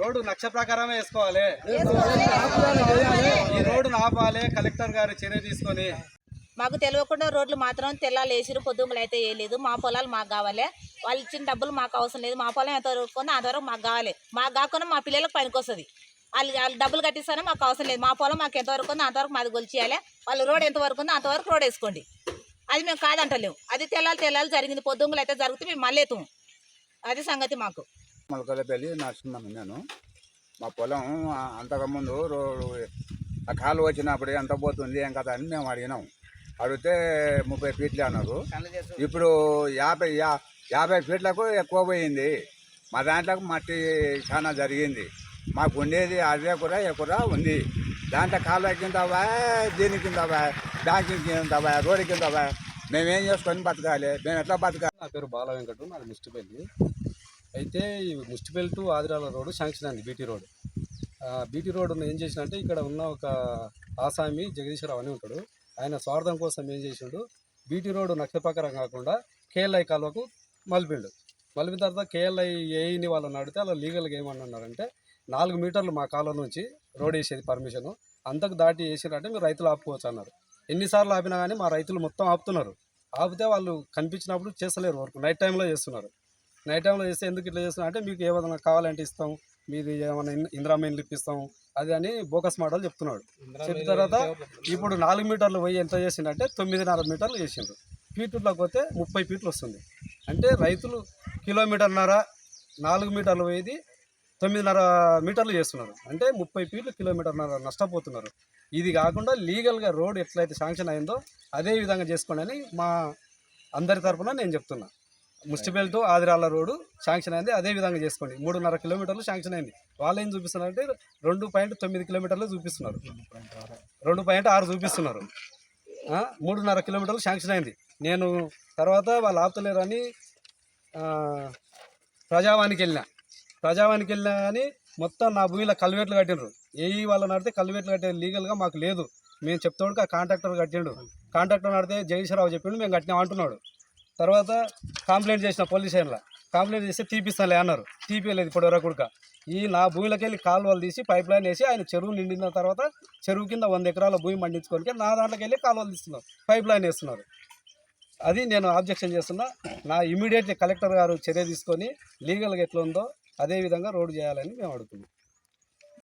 Road నక్ష ప్రకారమే వేసుకోవాలి ఈ రోడ్డును ఆపాలి కలెక్టర్ గారు చర్య తీసుకొని. మాకు తెలియకుండా రోడ్లు మాత్రం తెల్లాలు వేసిరు పొద్దుములు అయితే వేయలేదు. మా పొలాలు మాకు కావాలి. వాళ్ళు ఇచ్చిన డబ్బులు మాకు అవసరం లేదు. మా పొలం ఎంత వరకు ఉందో అంతవరకు మాకు కావాలి. మాకు కాకుండా మా పిల్లలకు పనికి వస్తుంది. వాళ్ళు వాళ్ళు డబ్బులు కట్టిస్తారో మాకు అవసరం లేదు. మా పొలం మాకు ఎంతవరకు ఉందో అంతవరకు మాది గొలిచేయాలి. వాళ్ళు రోడ్ ఎంతవరకు ఉందో అంతవరకు రోడ్ వేసుకోండి. అది మేము కాదంటలేము అది తెల్లాలి తెల్లాలి జరిగింది. పొద్దుములు అయితే జరిగితే మేము మళ్ళీ అది సంగతి మాకు. మొలకలపల్లి నరసింహన్ నేను. మా పొలం అంతకుముందు ఆ కాలు వచ్చినప్పుడు ఎంత పోతుంది ఏం కదా అని మేము అడిగినాం. అడిగితే ముప్పై ఫీట్లు అన్నారు. ఇప్పుడు యాభై యా- యాభై ఫీట్లకు ఎక్కువ పోయింది. మా దాంట్లోకి మట్టి చాలా జరిగింది. మాకు ఉండేది అదే కూడా ఎక్కువ ఉంది. దాంట్లో కాలువ కింద బా దీని కింద బా దానికి కింద రోడ్డు కింద మేమేం చేసుకొని బతకాలి? మేము ఎట్లా బతకాలి? నా పేరు బాల వెంకట నాది ముష్టిపల్లి అయితే ఈ Mushtipalli to Adirala road sanction అయింది బీటీ రోడ్ బీటీ రోడ్ ఏం చేసినంటే ఇక్కడ ఉన్న ఒక ఆసామి జగదీశ్వరరావు అని ఉంటాడు. ఆయన స్వార్థం కోసం ఏం చేసిండు? బీటీ రోడ్డు నక్షపకరం కాకుండా కేఎల్ఐ కాలువకు మలిపిండు. మలిపిన తర్వాత కేఎల్ఐ ఏఈని వాళ్ళని అడిగితే అలా లీగల్గా ఏమన్నారంటే నాలుగు మీటర్లు మా కాలువ నుంచి రోడ్ వేసేది పర్మిషన్. అంతకు దాటి వేసినట్టే మీరు రైతులు ఆపుకోవచ్చు అన్నారు. ఎన్నిసార్లు ఆపినా కానీ మా రైతులు మొత్తం ఆపుతున్నారు. ఆపితే వాళ్ళు కనిపించినప్పుడు చేస్తలేరు వర్క్. నైట్ టైంలో చేస్తున్నారు. నైట్ టైంలో చేస్తే ఎందుకు ఇట్లా చేస్తున్నారు? అంటే మీకు ఏమైనా కావాలంటే ఇస్తాం. మీది ఏమైనా ఇన్- ఇందిరా మైన్లు ఇప్పిస్తాం. అది అని బోకస్ మోడల్ చెప్తున్నాడు చెప్పిన తర్వాత ఇప్పుడు నాలుగు మీటర్లు పోయి ఎంత చేసిండంటే తొమ్మిదిన్నర మీటర్లు చేసిండ్రు. ఫీట్లోకి పోతే ముప్పై ఫీట్లు వస్తుంది. అంటే రైతులు కిలోమీటర్న్నర నాలుగు మీటర్లు పోయేది తొమ్మిదిన్నర మీటర్లు చేస్తున్నారు. అంటే ముప్పై ఫీట్లు కిలోమీటర్న్నర నష్టపోతున్నారు. ఇది కాకుండా లీగల్గా రోడ్ ఎట్లయితే శాంక్షన్ అయిందో అదే విధంగా చేసుకోండి అని మా అందరి తరఫున నేను చెప్తున్నా. ముస్టిపెల్ట్ ఆదిరాల రోడ్డు శాంక్షన్ అయింది. అదే విధంగా చేసుకోండి. మూడున్నర కిలోమీటర్లు శాంక్షన్ అయింది. వాళ్ళు ఏం చూపిస్తున్నారంటే రెండు పాయింట్ తొమ్మిది కిలోమీటర్లు చూపిస్తున్నారు. రెండు పాయింట్ ఆరు చూపిస్తున్నారు. మూడున్నర కిలోమీటర్లు శాంక్షన్ అయింది. నేను తర్వాత వాళ్ళు ఆపుతలేరని ప్రజావానికి వెళ్ళినా. ప్రజావానికి వెళ్ళినా కానీ మొత్తం నా భూమిలో కల్వెట్లు కట్టిండ్రు. ఏ వాళ్ళు నడితే కల్వెట్లు కట్టే లీగల్గా మాకు లేదు. మేము చెప్తాడు ఆ కాంట్రాక్టర్ కట్టిండు. కాంట్రాక్టర్ నడితే జగదీశ్వరరావు చెప్పిండు మేము కట్టినాం అంటున్నాడు. తర్వాత కంప్లైంట్ చేసిన పోలీస్ స్టేషన్లో కంప్లైంట్ చేస్తే తీపిస్తానులే అన్నారు. తీపియలేదు ఇప్పుడు వరకుడుక ఈ నా భూమిలోకి వెళ్ళి కాలువలు తీసి పైప్ లైన్ వేసి ఆయన చెరువు నిండిన తర్వాత చెరువు కింద వంద ఎకరాల భూమి మండించుకొని నా దాంట్లోకి వెళ్ళి కాలువలు తీస్తున్నారు పైప్ లైన్ వేస్తున్నారు. అది నేను ఆబ్జెక్షన్ చేస్తున్నా. నా ఇమీడియట్లీ కలెక్టర్ గారు చర్య తీసుకొని లీగల్గా ఎట్లా ఉందో అదే విధంగా చేయాలని మేము అడుగుతున్నాం.